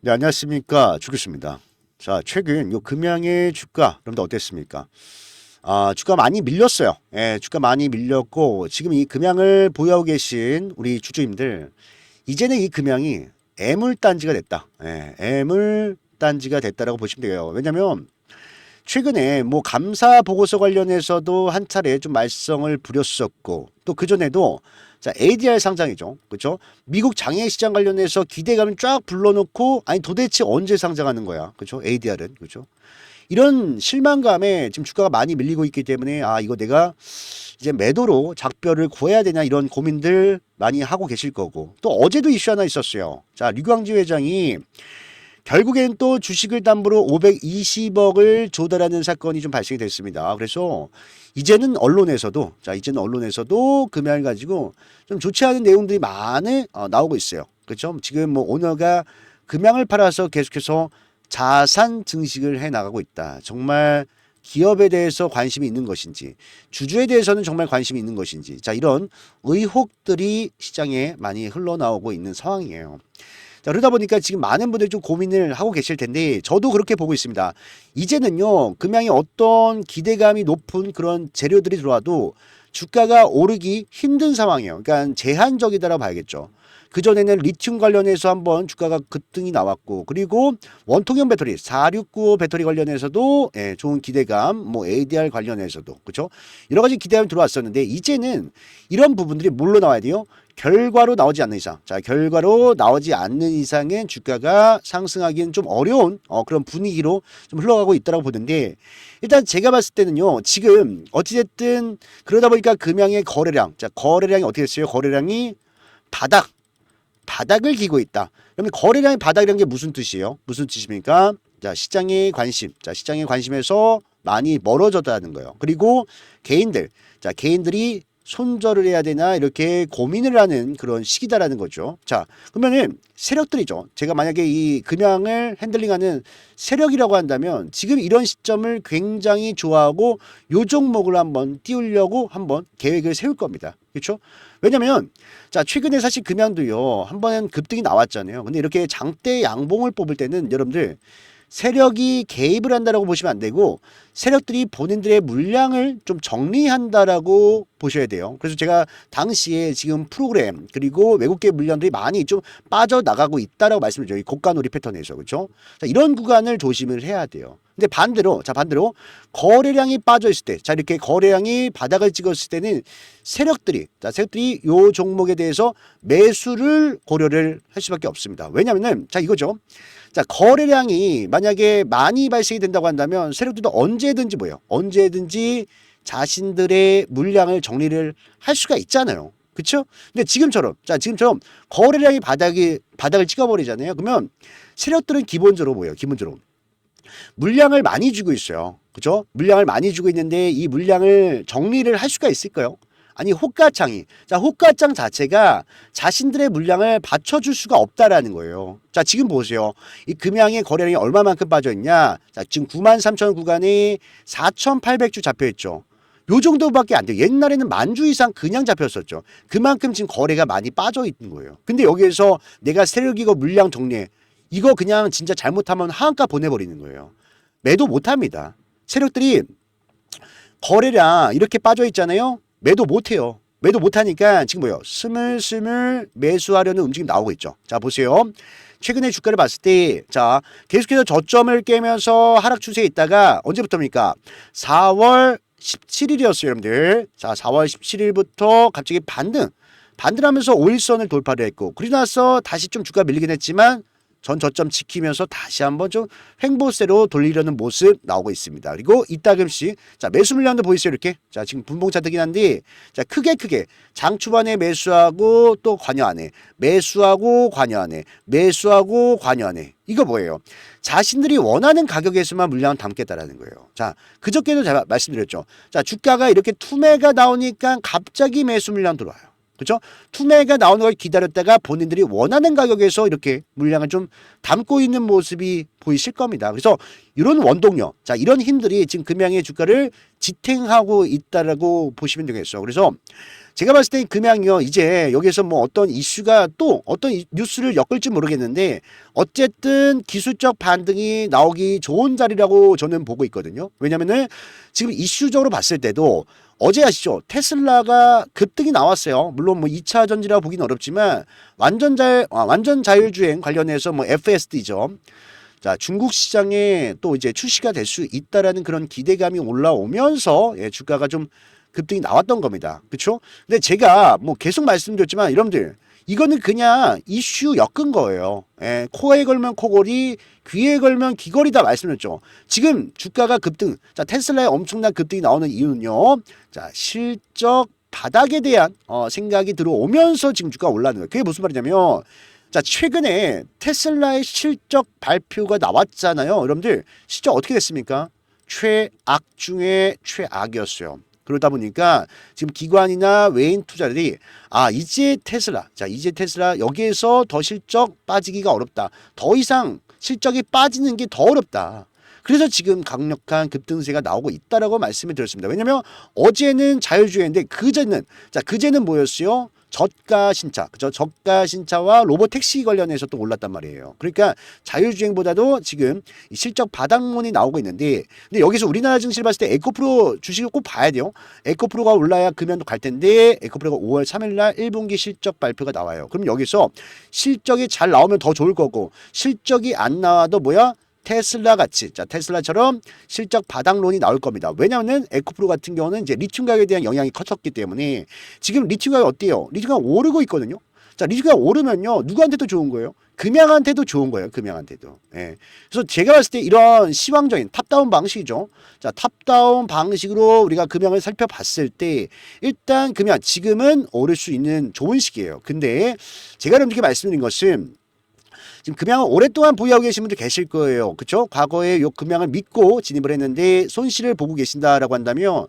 네, 안녕하십니까. 주교수입니다. 자, 최근 요 금양의 주가, 여러분들 어땠습니까? 아, 주가 많이 밀렸어요. 예, 주가 많이 밀렸고, 지금 이 금양을 보유하고 계신 우리 주주님들, 이제는 이 금양이 애물 단지가 됐다. 예, 애물 단지가 됐다라고 보시면 돼요. 왜냐면, 최근에 뭐 감사 보고서 관련해서도 한 차례 좀 말썽을 부렸었고, 또 그전에도 자, ADR 상장이죠. 그렇죠? 미국 장애 시장 관련해서 기대감을 쫙 불러놓고 아니 도대체 언제 상장하는 거야. 그렇죠? ADR은. 그렇죠? 이런 실망감에 지금 주가가 많이 밀리고 있기 때문에 아, 이거 내가 이제 매도로 작별을 구해야 되냐 이런 고민들 많이 하고 계실 거고. 또 어제도 이슈 하나 있었어요. 자, 류광지 회장이 결국엔 또 주식을 담보로 520억을 조달하는 사건이 좀 발생이 됐습니다. 그래서 이제는 언론에서도 자 이제는 언론에서도 금양을 가지고 좀 좋지 않은 내용들이 많이 어, 나오고 있어요. 그렇죠? 지금 뭐 오너가 금양을 팔아서 계속해서 자산 증식을 해 나가고 있다. 정말 기업에 대해서 관심이 있는 것인지 주주에 대해서는 정말 관심이 있는 것인지 자 이런 의혹들이 시장에 많이 흘러나오고 있는 상황이에요. 자, 그러다 보니까 지금 많은 분들이 좀 고민을 하고 계실 텐데 저도 그렇게 보고 있습니다. 이제는요 금양에 어떤 기대감이 높은 그런 재료들이 들어와도 주가가 오르기 힘든 상황이에요. 그러니까 제한적이다라고 봐야겠죠. 그 전에는 리튬 관련해서 한번 주가가 급등이 나왔고 그리고 원통형 배터리 4695 배터리 관련해서도 예, 좋은 기대감 뭐 ADR 관련해서도 그렇죠 여러 가지 기대감이 들어왔었는데 이제는 이런 부분들이 뭘로 나와야 돼요 결과로 나오지 않는 이상 자 결과로 나오지 않는 이상은 주가가 상승하기는 좀 어려운 어, 그런 분위기로 좀 흘러가고 있다라고 보는데 일단 제가 봤을 때는요 지금 어찌됐든 그러다 보니까 금양의 거래량 자 거래량이 어떻게 됐어요 거래량이 바닥 바닥을 기고 있다. 그러면 거래량의 바닥이라는 게 무슨 뜻이에요? 무슨 뜻입니까? 자, 시장의 관심. 자, 시장의 관심에서 많이 멀어졌다는 거예요. 그리고 개인들. 자, 개인들이 손절을 해야 되나 이렇게 고민을 하는 그런 시기다라는 거죠. 자, 그러면은 세력들이죠. 제가 만약에 이 금양을 핸들링하는 세력이라고 한다면 지금 이런 시점을 굉장히 좋아하고 요 종목을 한번 띄우려고 한번 계획을 세울 겁니다. 그렇죠? 왜냐면 자, 최근에 사실 금양도요. 한 번은 급등이 나왔잖아요. 근데 이렇게 장대 양봉을 뽑을 때는 여러분들 세력이 개입을 한다라고 보시면 안 되고 세력들이 본인들의 물량을 좀 정리한다라고 보셔야 돼요. 그래서 제가 당시에 지금 프로그램 그리고 외국계 물량들이 많이 좀 빠져나가고 있다라고 말씀드려요. 이 고가 놀이 패턴에서 그렇죠? 자, 이런 구간을 조심을 해야 돼요. 근데 반대로 자 반대로 거래량이 빠져 있을 때 자 이렇게 거래량이 바닥을 찍었을 때는 세력들이 자 세력들이 요 종목에 대해서 매수를 고려를 할 수밖에 없습니다. 왜냐면은 자 이거죠. 자 거래량이 만약에 많이 발생이 된다고 한다면 세력들도 언제든지 뭐예요? 언제든지 자신들의 물량을 정리를 할 수가 있잖아요. 그렇죠? 근데 지금처럼 자 지금처럼 거래량이 바닥이 바닥을 찍어버리잖아요. 그러면 세력들은 기본적으로 뭐예요? 기본적으로 물량을 많이 주고 있어요. 그죠? 물량을 많이 주고 있는데 이 물량을 정리를 할 수가 있을까요? 아니 호가창이 자 호가창 자체가 자신들의 물량을 받쳐줄 수가 없다라는 거예요. 자 지금 보세요. 이 금양의 거래량이 얼마만큼 빠져 있냐? 자 지금 9만 3천 구간에 4,800주 잡혀 있죠. 요 정도밖에 안 돼요. 옛날에는 만주 이상 그냥 잡혔었죠. 그만큼 지금 거래가 많이 빠져 있는 거예요. 근데 여기에서 내가 세력이고 물량 정리해 이거 그냥 진짜 잘못하면 하한가 보내버리는 거예요. 매도 못합니다. 세력들이 거래량 이렇게 빠져 있잖아요. 매도 못해요. 매도 못하니까 지금 뭐요? 스물스물 매수하려는 움직임 나오고 있죠. 자 보세요. 최근에 주가를 봤을 때, 자, 계속해서 저점을 깨면서 하락 추세에 있다가 언제부터입니까? 4월 17일이었어요, 여러분들. 자, 4월 17일부터 갑자기 반등, 반등하면서 5일선을 돌파를 했고, 그러고 나서 다시 좀 주가 밀리긴 했지만, 전 저점 지키면서 다시 한번 좀 횡보세로 돌리려는 모습 나오고 있습니다. 그리고 이따금씩 자 매수 물량도 보이세요 이렇게 자 지금 분봉 차트긴 한데 자 크게 크게 장 초반에 매수하고 또 관여하네 매수하고 관여하네 매수하고 관여하네 이거 뭐예요? 자신들이 원하는 가격에서만 물량을 담겠다라는 거예요. 자 그저께도 제가 말씀드렸죠. 자 주가가 이렇게 투매가 나오니까 갑자기 매수 물량 들어와요. 그렇죠? 투매가 나오는 걸 기다렸다가 본인들이 원하는 가격에서 이렇게 물량을 좀 담고 있는 모습이 보이실 겁니다. 그래서 이런 원동력, 자 이런 힘들이 지금 금양의 주가를 지탱하고 있다라고 보시면 되겠어. 그래서 제가 봤을 때 금양이요 이제 여기서 뭐 어떤 이슈가 또 어떤 이- 뉴스를 엮을지 모르겠는데 어쨌든 기술적 반등이 나오기 좋은 자리라고 저는 보고 있거든요. 왜냐면은 지금 이슈적으로 봤을 때도 어제 아시죠? 테슬라가 급등이 나왔어요. 물론 뭐 2차 전지라 보기는 어렵지만 완전 자 아, 완전 자율주행 관련해서 뭐 FSD죠. 자, 중국 시장에 또 이제 출시가 될 수 있다라는 그런 기대감이 올라오면서 예, 주가가 좀 급등이 나왔던 겁니다. 그렇죠? 근데 제가 뭐 계속 말씀드렸지만 여러분들 이거는 그냥 이슈 엮은 거예요. 예, 코에 걸면 코골이, 귀에 걸면 귀걸이다 말씀드렸죠. 지금 주가가 급등, 자 테슬라의 엄청난 급등이 나오는 이유는요. 자 실적 바닥에 대한 어, 생각이 들어오면서 지금 주가가 올라는 거예요. 그게 무슨 말이냐면 자 최근에 테슬라의 실적 발표가 나왔잖아요. 여러분들 실적 어떻게 됐습니까? 최악 중에 최악이었어요. 그러다 보니까 지금 기관이나 외인 투자들이 아 이제 테슬라 자 이제 테슬라 여기에서 더 실적 빠지기가 어렵다. 더 이상 실적이 빠지는 게 더 어렵다. 그래서 지금 강력한 급등세가 나오고 있다라고 말씀을 드렸습니다. 왜냐면 어제는 자율주행인데 그제는 자 그제는 뭐였어요? 저가 신차, 그죠? 저가 신차와 로봇 택시 관련해서 또 올랐단 말이에요. 그러니까 자율주행보다도 지금 이 실적 바닥론이 나오고 있는데, 근데 여기서 우리나라 증시를 봤을 때 에코프로 주식을 꼭 봐야 돼요. 에코프로가 올라야 금연도 갈 텐데, 에코프로가 5월 3일날 1분기 실적 발표가 나와요. 그럼 여기서 실적이 잘 나오면 더 좋을 거고, 실적이 안 나와도 뭐야? 테슬라 같이 자 테슬라처럼 실적 바닥론이 나올 겁니다. 왜냐하면 에코프로 같은 경우는 이제 리튬 가격에 대한 영향이 컸었기 때문에 지금 리튬 가격 어때요? 리튬 가격 오르고 있거든요. 자 리튬 가격 오르면요 누구한테도 좋은 거예요? 금양한테도 좋은 거예요. 금양한테도. 예. 그래서 제가 봤을 때 이런 시황적인 탑다운 방식이죠. 자 탑다운 방식으로 우리가 금양을 살펴봤을 때 일단 금양 지금은 오를 수 있는 좋은 시기예요. 근데 제가 여러분들께 말씀드린 것은 지금 금양을 오랫동안 보유하고 계신 분들 계실 거예요. 그렇죠? 과거에 요 금양을 믿고 진입을 했는데 손실을 보고 계신다라고 한다면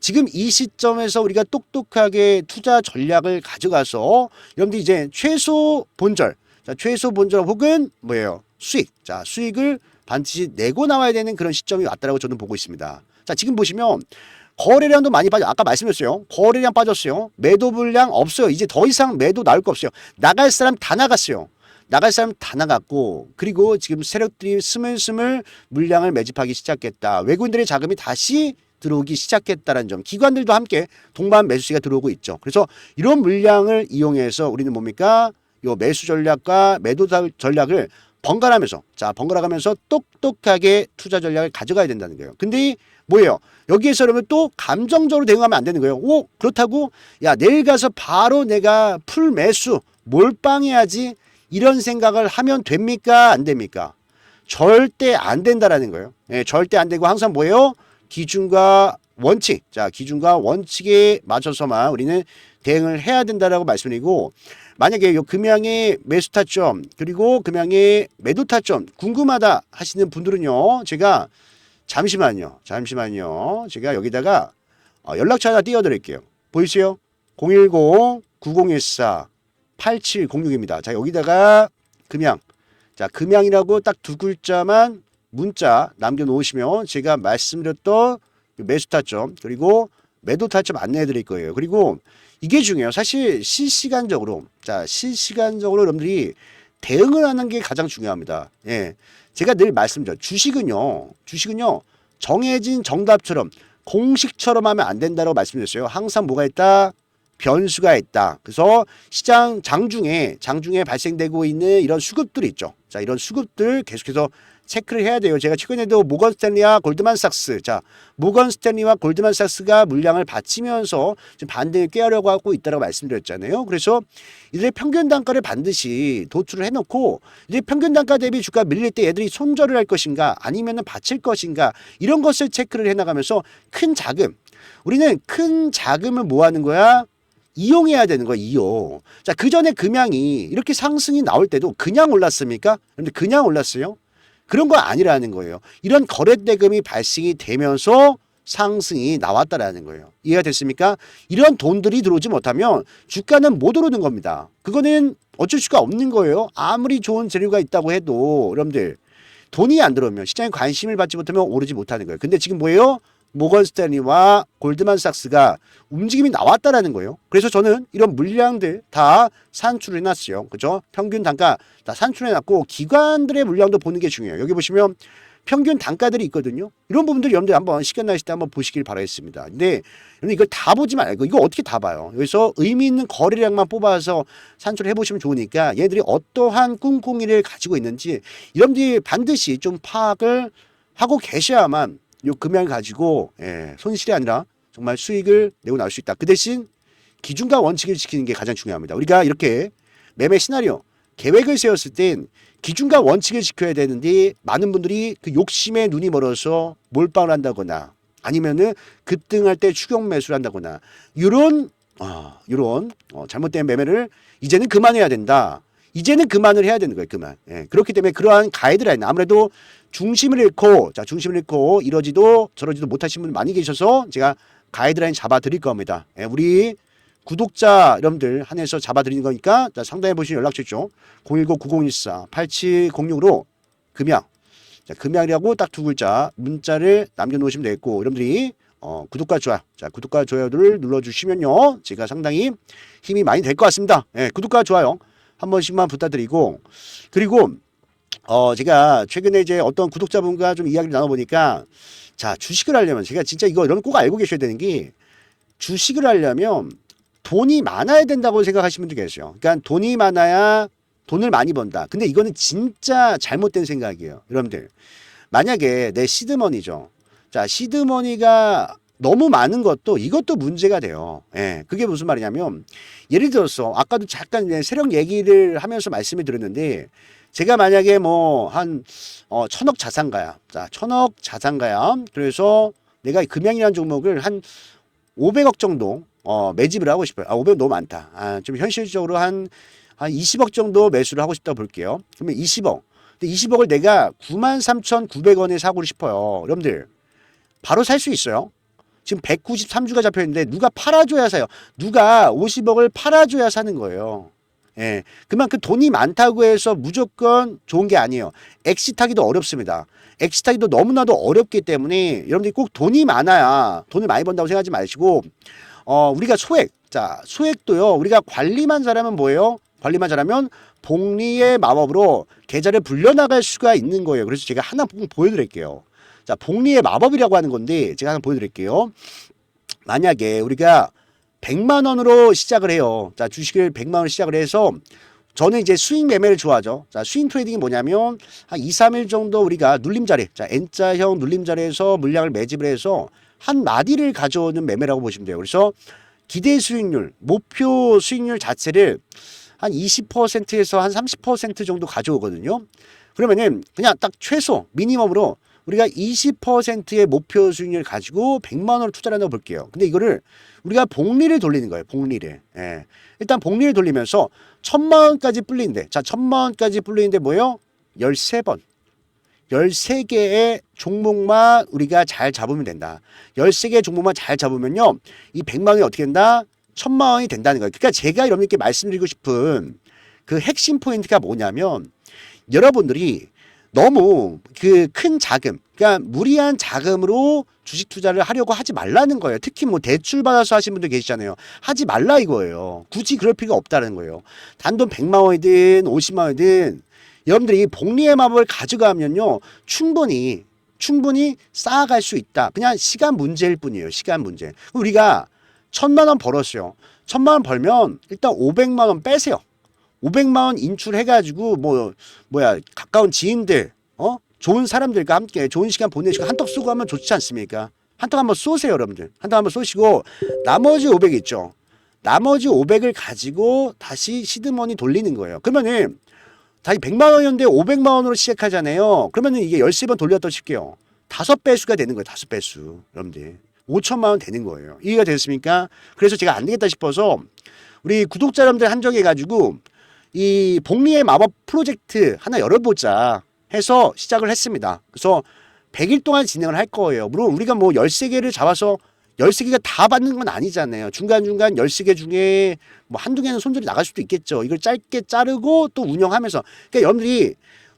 지금 이 시점에서 우리가 똑똑하게 투자 전략을 가져가서 여러분들 이제 최소 본절, 자, 최소 본절 혹은 뭐예요? 수익. 자, 수익을 반드시 내고 나와야 되는 그런 시점이 왔다라고 저는 보고 있습니다. 자, 지금 보시면 거래량도 많이 빠져. 아까 말씀드렸어요. 거래량 빠졌어요. 매도 물량 없어요. 이제 더 이상 매도 나올 거 없어요. 나갈 사람 다 나갔어요. 나갈 사람 다 나갔고 그리고 지금 세력들이 스물스물 물량을 매집하기 시작했다. 외국인들의 자금이 다시 들어오기 시작했다는 점. 기관들도 함께 동반 매수세가 들어오고 있죠. 그래서 이런 물량을 이용해서 우리는 뭡니까? 요 매수 전략과 매도 전략을 번갈아가면서 자 번갈아가면서 똑똑하게 투자 전략을 가져가야 된다는 거예요. 근데 뭐예요? 여기에서 그러면 또 감정적으로 대응하면 안 되는 거예요. 오 그렇다고 야 내일 가서 바로 내가 풀 매수 몰빵해야지 이런 생각을 하면 됩니까? 안 됩니까? 절대 안 된다라는 거예요. 예, 절대 안 되고 항상 뭐예요? 기준과 원칙. 자, 기준과 원칙에 맞춰서만 우리는 대응을 해야 된다라고 말씀드리고 만약에 요 금양의 매수 타점 그리고 금양의 매도 타점 궁금하다 하시는 분들은요. 제가 잠시만요. 잠시만요. 제가 여기다가 어, 연락처 하나 띄워 드릴게요. 보이세요? 010 9014 8706입니다. 자, 여기다가 금양. 자, 금양이라고 딱 두 글자만 문자 남겨 놓으시면 제가 말씀드렸던 매수 타점 그리고 매도 타점 안내해 드릴 거예요. 그리고 이게 중요해요. 사실 실시간적으로 자, 실시간적으로 여러분들이 대응을 하는 게 가장 중요합니다. 예. 제가 늘 말씀드려. 주식은요. 주식은요. 정해진 정답처럼 공식처럼 하면 안 된다고 말씀드렸어요. 항상 뭐가 있다? 변수가 있다. 그래서 시장 장중에 장중에 발생되고 있는 이런 수급들이 있죠. 자, 이런 수급들 계속해서 체크를 해야 돼요. 제가 최근에도 모건 스탠리와 골드만삭스, 자, 모건 스탠리와 골드만삭스가 물량을 받치면서 지금 반등을 꾀하려고 하고 있다고 말씀드렸잖아요. 그래서 이들의 평균 단가를 반드시 도출을 해놓고 이제 평균 단가 대비 주가 밀릴 때 얘들이 손절을 할 것인가 아니면은 받칠 것인가 이런 것을 체크를 해나가면서 큰 자금 우리는 큰 자금을 모아는 거야. 이용해야 되는 거야, 이용. 자, 그 전에 금양이 이렇게 상승이 나올 때도 그냥 올랐습니까? 근데 그냥 올랐어요? 그런 거 아니라는 거예요. 이런 거래 대금이 발생이 되면서 상승이 나왔다라는 거예요. 이해가 됐습니까? 이런 돈들이 들어오지 못하면 주가는 못 오르는 겁니다. 그거는 어쩔 수가 없는 거예요. 아무리 좋은 재료가 있다고 해도 여러분들 돈이 안 들어오면 시장에 관심을 받지 못하면 오르지 못하는 거예요. 근데 지금 뭐예요? 모건 스탠리와 골드만삭스가 움직임이 나왔다라는 거예요. 그래서 저는 이런 물량들 다 산출을 해놨어요. 그죠? 평균 단가 다 산출해 놨고 기관들의 물량도 보는 게 중요해요. 여기 보시면 평균 단가들이 있거든요. 이런 부분들 여러분들 한번 시간 나실 때 한번 보시길 바라겠습니다. 근데 여러분 이걸 다 보지 말고 이거 어떻게 다 봐요. 여기서 의미 있는 거래량만 뽑아서 산출해 보시면 좋으니까 얘들이 어떠한 꿍꿍이를 가지고 있는지 여러분들이 반드시 좀 파악을 하고 계셔야만 요 금액을 가지고 예, 손실이 아니라 정말 수익을 내고 나올 수 있다. 그 대신 기준과 원칙을 지키는 게 가장 중요합니다. 우리가 이렇게 매매 시나리오 계획을 세웠을 땐 기준과 원칙을 지켜야 되는데 많은 분들이 그 욕심에 눈이 멀어서 몰빵을 한다거나 아니면은 급등할 때 추격 매수를 한다거나 이런 아, 이런 어, 잘못된 매매를 이제는 그만해야 된다. 이제는 그만을 해야 되는 거예요. 그만. 예, 그렇기 때문에 그러한 가이드라인 아무래도 중심을 잃고 자 중심을 잃고 이러지도 저러지도 못하신 분 많이 계셔서 제가 가이드라인 잡아 드릴 겁니다. 예, 우리 구독자 여러분들 한해서 잡아 드리는 거니까 자, 상단에 보시면 연락처 있죠. 010-9014-8706으로 금양 자, 금양이라고 딱 두 글자 문자를 남겨놓으시면 되겠고 여러분들이 어, 구독과 좋아요 자 구독과 좋아요를 눌러주시면요 제가 상당히 힘이 많이 될 것 같습니다. 예, 구독과 좋아요 한 번씩만 부탁드리고 그리고 어 제가 최근에 이제 어떤 구독자분과 좀 이야기를 나눠보니까 자 주식을 하려면 제가 진짜 이거 여러분 꼭 알고 계셔야 되는 게 주식을 하려면 돈이 많아야 된다고 생각하시는 분도 계세요. 그러니까 돈이 많아야 돈을 많이 번다. 근데 이거는 진짜 잘못된 생각이에요. 여러분들 만약에 내 시드머니죠. 자 시드머니가 너무 많은 것도 이것도 문제가 돼요. 예, 그게 무슨 말이냐면 예를 들어서 아까도 잠깐 세력 얘기를 하면서 말씀을 드렸는데 제가 만약에 뭐 한 어, 천억 자산가야. 자, 천억 자산가야. 그래서 내가 이 금양이라는 종목을 한 500억 정도 어, 매집을 하고 싶어요. 아, 500억 너무 많다. 아, 좀 현실적으로 한, 한 20억 정도 매수를 하고 싶다 볼게요. 그러면 20억. 근데 20억을 내가 93,900원에 사고 싶어요. 여러분들, 바로 살 수 있어요. 지금 193주가 잡혀 있는데 누가 팔아줘야 사요. 누가 50억을 팔아줘야 사는 거예요. 예. 그만큼 돈이 많다고 해서 무조건 좋은 게 아니에요. 엑시타기도 어렵습니다. 엑시타기도 너무나도 어렵기 때문에 여러분들이 꼭 돈이 많아야 돈을 많이 번다고 생각하지 마시고 어, 우리가 소액. 자, 소액도요. 우리가 관리만 잘하면 뭐예요? 관리만 잘하면 복리의 마법으로 계좌를 불려나갈 수가 있는 거예요. 그래서 제가 하나 꼭 보여드릴게요. 자, 복리의 마법이라고 하는 건데 제가 하나 보여드릴게요. 만약에 우리가 100만 원으로 시작을 해요. 자, 주식을 100만 원 시작을 해서 저는 이제 수익 매매를 좋아하죠. 자, 스윙 트레이딩이 뭐냐면 한 2, 3일 정도 우리가 눌림자리, 자, N자형 눌림자리에서 물량을 매집을 해서 한 마디를 가져오는 매매라고 보시면 돼요. 그래서 기대 수익률, 목표 수익률 자체를 한 20%에서 한 30% 정도 가져오거든요. 그러면은 그냥 딱 최소 미니멈으로 우리가 20%의 목표 수익률 가지고 100만 원을 투자를 한다고 볼게요. 근데 이거를 우리가 복리를 돌리는 거예요. 복리를. 예. 일단 복리를 돌리면서 천만 원까지 불리는데 자 천만 원까지 불리는데 뭐예요? 13번. 13개의 종목만 우리가 잘 잡으면 된다. 13개의 종목만 잘 잡으면요. 이 100만 원이 어떻게 된다? 천만 원이 된다는 거예요. 그러니까 제가 여러분께 말씀드리고 싶은 그 핵심 포인트가 뭐냐면 여러분들이 너무 그 큰 자금, 그러니까 무리한 자금으로 주식 투자를 하려고 하지 말라는 거예요. 특히 뭐 대출 받아서 하신 분들 계시잖아요. 하지 말라 이거예요. 굳이 그럴 필요가 없다는 거예요. 단돈 100만 원이든 50만 원이든 여러분들이 복리의 마법을 가져가면요. 충분히 충분히 쌓아갈 수 있다. 그냥 시간 문제일 뿐이에요. 시간 문제. 우리가 천만 원 벌었어요. 천만 원 벌면 일단 500만 원 빼세요. 500만 원 인출해가지고 뭐 뭐야 가까운 지인들 어? 좋은 사람들과 함께 좋은 시간 보내시고 한턱 쏘고 하면 좋지 않습니까? 한턱 한번 쏘세요 여러분들. 한턱 한번 쏘시고 나머지 500 있죠? 나머지 500을 가지고 다시 시드머니 돌리는 거예요. 그러면은 다시 100만 원이었는데 500만 원으로 시작하잖아요. 그러면은 이게 13번 돌렸다 칠게요. 다섯 배수가 되는 거예요 다섯 배수 여러분들. 5천만 원 되는 거예요. 이해가 됐습니까? 그래서 제가 안 되겠다 싶어서 우리 구독자 여러분들 한정해 가지고 이 복리의 마법 프로젝트 하나 열어보자 해서 시작을 했습니다. 그래서 100일 동안 진행을 할 거예요. 물론 우리가 뭐 13개를 잡아서 13개가 다 받는 건 아니잖아요. 중간중간 13개 중에 뭐 한두 개는 손절이 나갈 수도 있겠죠. 이걸 짧게 자르고 또 운영하면서. 그러니까 여러분들이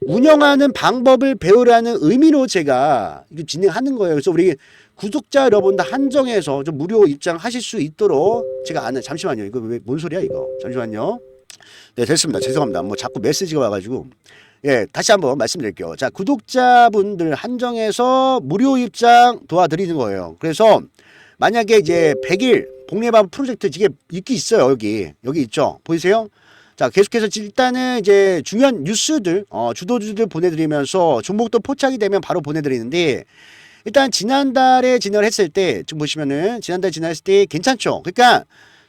운영하는 방법을 배우라는 의미로 제가 이거 진행하는 거예요. 그래서 우리 구독자 여러분들 한정해서 좀 무료 입장하실 수 있도록 제가 안내 잠시만요. 이거 왜 뭔 소리야 이거? 잠시만요. 네 됐습니다. 죄송합니다. 뭐 자꾸 메시지가 와가지고 예 다시 한번 말씀드릴게요. 자 구독자분들 한정해서 무료 입장 도와드리는 거예요. 그래서 만약에 이제 100일 복례밥 프로젝트 이게 있기 있어요 여기 여기 있죠 보이세요? 자 계속해서 일단은 이제 중요한 뉴스들 어, 주도주들 보내드리면서 종목도 포착이 되면 바로 보내드리는데 일단 지난달에 진행을 했을 때 지금 보시면은 지난달 진행했을 때 괜찮죠. 그러니까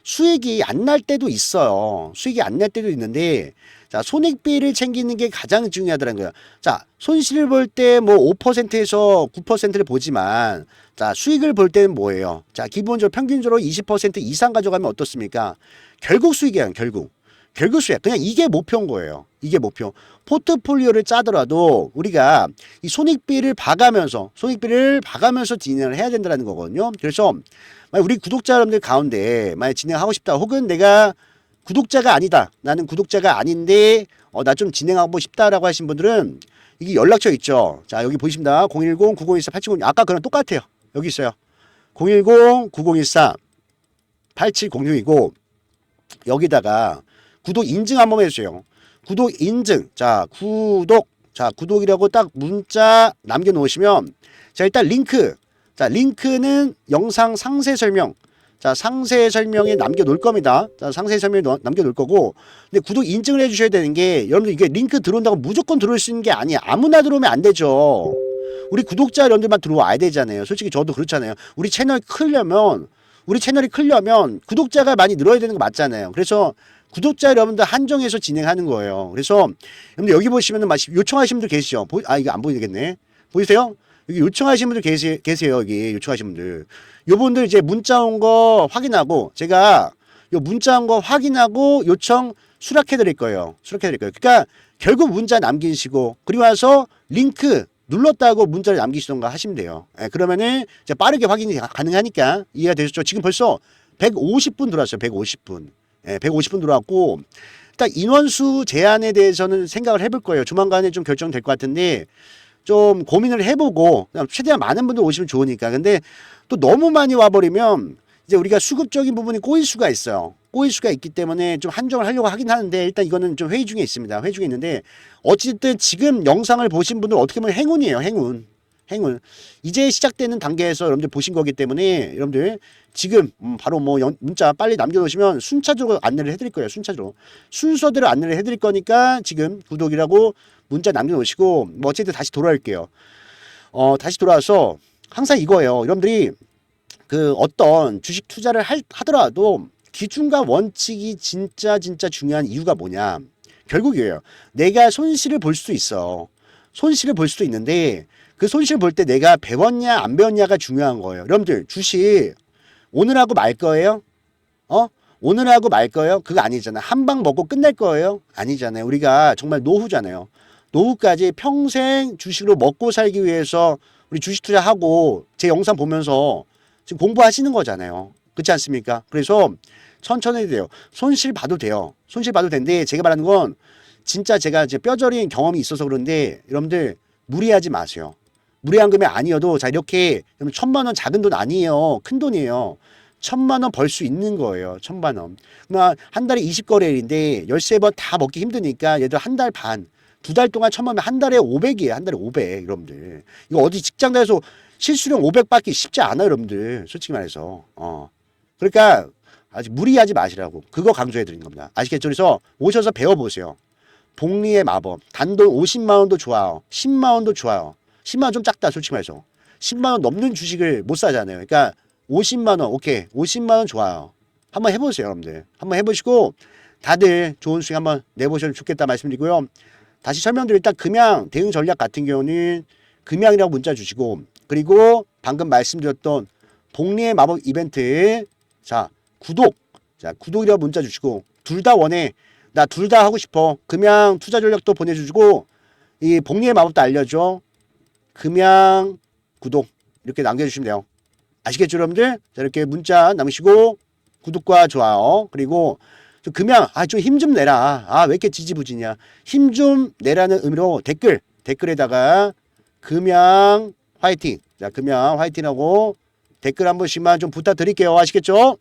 수익이 안 날 때도 있어요. 수익이 안 날 때도 있는데 자 손익비를 챙기는 게 가장 중요하다는 거예요. 자 손실을 볼 때 뭐 5%에서 9%를 보지만 자 수익을 볼 때는 뭐예요? 자 기본적으로 평균적으로 20% 이상 가져가면 어떻습니까? 결국 수익이에요. 결국. 결국 수익. 그냥 이게 목표인 거예요. 이게 목표. 포트폴리오를 짜더라도 우리가 이 손익비를 봐가면서 손익비를 봐가면서 진행을 해야 된다는 거거든요. 그래서 만약 우리 구독자 여러분들 가운데 만약 진행하고 싶다 혹은 내가 구독자가 아니다. 나는 구독자가 아닌데 어, 나 좀 진행하고 싶다라고 하신 분들은 이게 연락처 있죠. 자 여기 보이십니다. 010-9014-8706 아까 그랑 똑같아요. 여기 있어요. 010-9014-8706이고 여기다가 구독 인증 한번 해주세요. 구독 인증. 자, 구독. 자, 구독이라고 딱 문자 남겨놓으시면 자, 일단 링크. 자, 링크는 영상 상세 설명. 자, 상세 설명에 남겨놓을 겁니다. 자, 상세 설명에 넣- 남겨놓을 거고. 근데 구독 인증을 해주셔야 되는 게 여러분들 이게 링크 들어온다고 무조건 들어올 수 있는 게 아니에요. 아무나 들어오면 안 되죠. 우리 구독자 여러분들만 들어와야 되잖아요. 솔직히 저도 그렇잖아요. 우리 채널 크려면 우리 채널이 크려면 구독자가 많이 늘어야 되는 거 맞잖아요. 그래서 구독자 여러분들 한정해서 진행하는 거예요. 그래서 여러분들 여기 보시면은 막 요청하신 분들 계시죠? 보, 아 이거 안 보이겠네. 보이세요? 여기 요청하신 분들 계시, 계세요. 여기 요청하신 분들. 요분들 이제 문자 온 거 확인하고 제가 요 문자 온 거 확인하고 요청 수락해 드릴 거예요. 수락해 드릴 거예요. 그러니까 결국 문자 남기시고 그리고 와서 링크 눌렀다고 문자를 남기시던가 하시면 돼요. 예, 그러면은 이제 빠르게 확인이 가- 가능하니까 이해가 되셨죠? 지금 벌써 150분 들어왔어요. 150분. 예, 150분 들어왔고 일단 인원수 제한에 대해서는 생각을 해볼 거예요. 조만간에 좀 결정될 것 같은데 좀 고민을 해보고 최대한 많은 분들 오시면 좋으니까. 근데 또 너무 많이 와버리면 이제 우리가 수급적인 부분이 꼬일 수가 있어요. 꼬일 수가 있기 때문에 좀 한정을 하려고 하긴 하는데 일단 이거는 좀 회의 중에 있습니다. 회의 중에 있는데 어쨌든 지금 영상을 보신 분들 어떻게 보면 행운이에요. 행운. 행운. 이제 시작되는 단계에서 여러분들 보신 거기 때문에 여러분들 지금 음, 바로 뭐 연- 문자 빨리 남겨놓으시면 순차적으로 안내를 해드릴 거예요. 순차적으로 순서대로 안내를 해드릴 거니까 지금 구독이라고 문자 남겨놓으시고 뭐 어쨌든 다시 돌아올게요. 어 다시 돌아와서 항상 이거예요. 여러분들이 그 어떤 주식 투자를 할, 하더라도 기준과 원칙이 진짜 진짜 중요한 이유가 뭐냐? 결국이에요. 내가 손실을 볼 수 있어. 손실을 볼 수도 있는데 그 손실 볼 때 내가 배웠냐 안 배웠냐가 중요한 거예요. 여러분들 주식 오늘 하고 말 거예요? 어? 오늘 하고 말 거예요? 그거 아니잖아. 한방 먹고 끝낼 거예요? 아니잖아요. 우리가 정말 노후잖아요. 노후까지 평생 주식으로 먹고 살기 위해서 우리 주식 투자하고 제 영상 보면서 지금 공부하시는 거잖아요. 그렇지 않습니까? 그래서 천천히 돼요. 손실 봐도 돼요. 손실 봐도 되는데 제가 말하는 건 진짜 제가 이제 뼈저린 경험이 있어서 그런데 여러분들 무리하지 마세요. 무리한 금액 아니어도 자 이렇게 천만 원 작은 돈 아니에요. 큰 돈이에요. 천만 원 벌 수 있는 거예요. 천만 원. 그러면 한 달에 20거래일인데 13번 다 먹기 힘드니까 얘들 한 달 반, 두 달 동안 천만 원 한 달에 500이에요. 한 달에 500 여러분들. 이거 어디 직장 다녀서 실수령 500 받기 쉽지 않아요, 여러분들. 솔직히 말해서. 어. 그러니까 아직 무리하지 마시라고. 그거 강조해 드린 겁니다. 아시겠죠? 그래서 오셔서 배워보세요. 복리의 마법. 단돈 50만 원도 좋아요. 10만 원도 좋아요. 10만 원 좀 작다, 솔직히 말해서. 10만 원 넘는 주식을 못 사잖아요. 그러니까 50만 원, 오케이. 50만 원 좋아요. 한번 해보세요, 여러분들. 한번 해보시고 다들 좋은 수익 한번 내보시면 좋겠다 말씀드리고요. 다시 설명드릴 일단 금양 대응 전략 같은 경우는 금양이라고 문자 주시고 그리고 방금 말씀드렸던 복리의 마법 이벤트 자 구독 자 구독이라고 문자 주시고 둘 다 원해 나 둘 다 하고 싶어. 금양 투자 전략도 보내주시고 이 복리의 마법도 알려줘. 금양 구독 이렇게 남겨주시면 돼요. 아시겠죠 여러분들? 자 이렇게 문자 남으시고 구독과 좋아요. 그리고 좀 금양 아 좀 힘 좀 내라. 아 왜 이렇게 지지부진이야? 힘 좀 내라는 의미로 댓글 댓글에다가 금양 화이팅. 자, 금양 화이팅하고 댓글 한 번씩만 좀 부탁드릴게요. 아시겠죠?